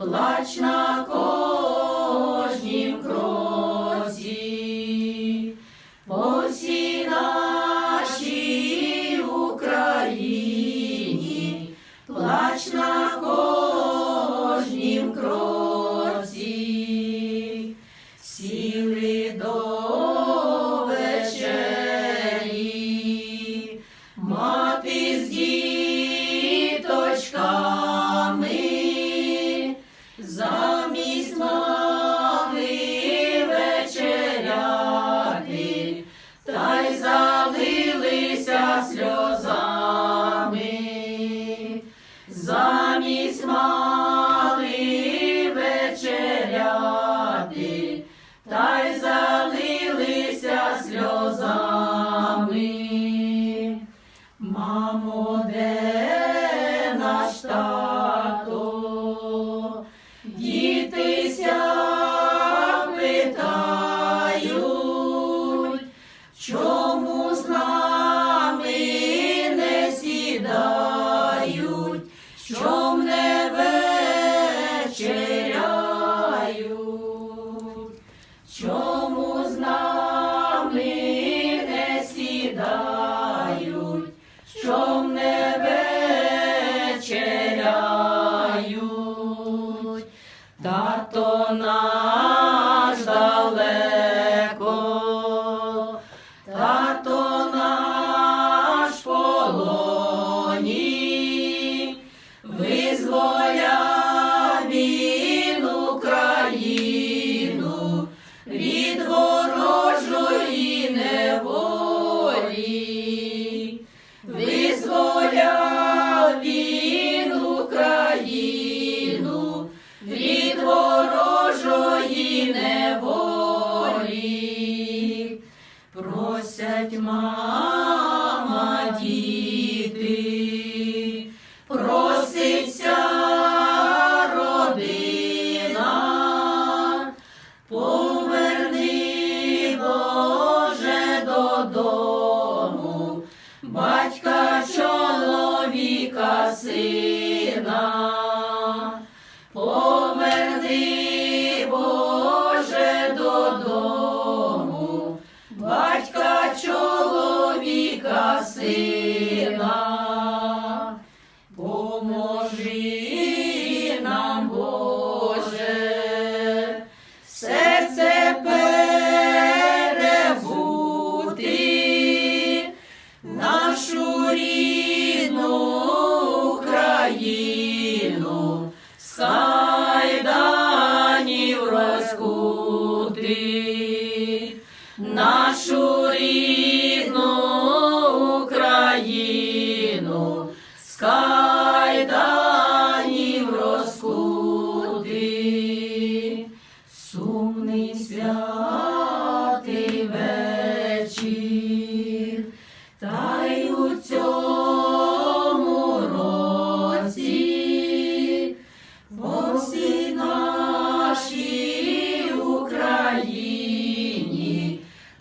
плач на кожнім кроці, по всій нашій Україні, плач на кожнім кроці, Thy Просять мама діти, проситься родина, поверни Боже додому, батька чоловіка сина. Поверни, сина, поможи нам, Боже, серце перебути, нашу рідну Україну сумний святий вечір, та й у цьому році по всій нашій Україні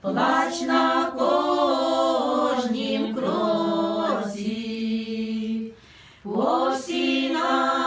плач на кожнім кроці, по всій нашій